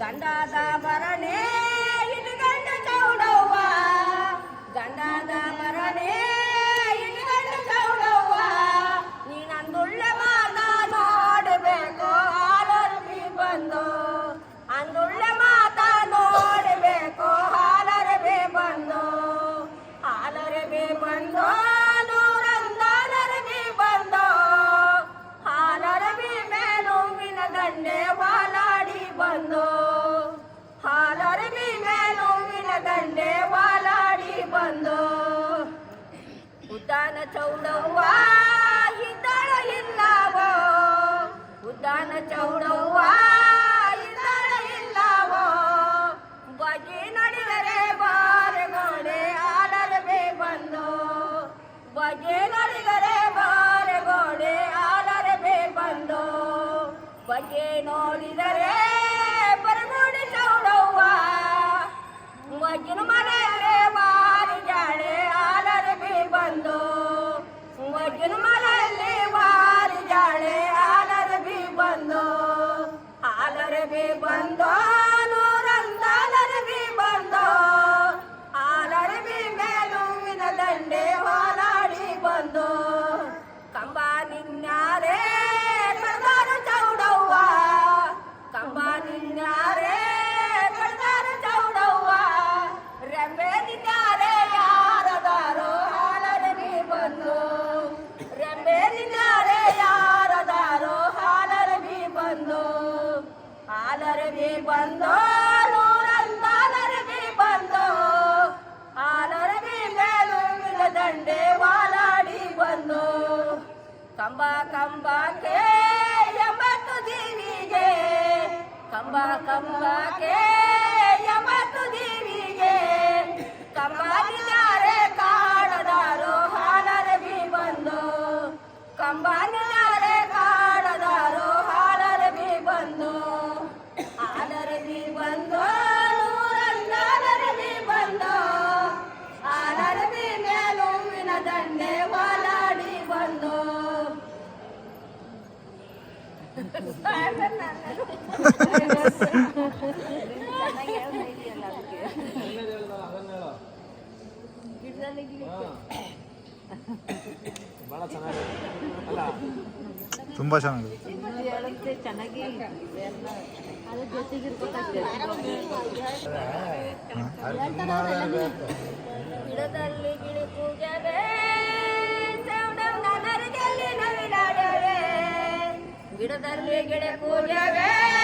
ಗಂಡದ ಬರಣೆ ಇದು ಗಂಡ ಚೌಡವ್ವ. ಗಂಡದ ಬರಣೆ ಇದು ಗಂಡ ಚೌಡವ್ವ. ನೀನಂದುಳ್ಳೆ ಮಾತ ನೋಡಬೇಕು ಹಾಲರಬಿ ಬಂದು. ಅಂದುಳ್ಳೆ ಮಾತ ನೋಡಬೇಕು ಹಾಲರಬಿ ಬಂದು. ಹಾಲರಬಿ ಬಂದು ಚೌಡವ್ವ ಇದ್ದಾಳ ಇಲ್ಲವೋ ಉದ್ದಾನ ಚೌಡವ್ವ ಇದ್ದಾಳ ಇಲ್ಲವೋ ಬಗೆ ನಡುವರೆ ಬಾರೆ ಗೋಡೆ ಆಲರಬೇ ಬಂದು. ಬಗೆ ನಡುವರೆ ಬಾರೆ ಗೋಡೆ ಆಲರಬೇ ಬಂದು. ಬಗೆ ನೋಡಿದರೆ ಹಾಲರಬಿ ಬಂದು ನೂರಂತಾಲರಬಿ ಬಂದು ಹಾಲರಬಿ ಮೇಲುವಿನ ದಂಡೆ ವಾಲಾಡಿ ಬಂದು. ಕಂಬ ಕಂಬಕ್ಕೆ ಎಂಬತ್ತು ಜೀವಿಗೆ ಕಂಬ ಕಂಬಕ್ಕೆ ತುಂಬ ಚೆನ್ನಾಗಿದೆ ಹೇಳುತ್ತೆ ಚೆನ್ನಾಗಿ ಅದ್ರ ಜೊತೆಗಿರ್ಬೇಕಷ್ಟೇ ಗಿಡದಲ್ಲಿ दरले गेड्या कोल्या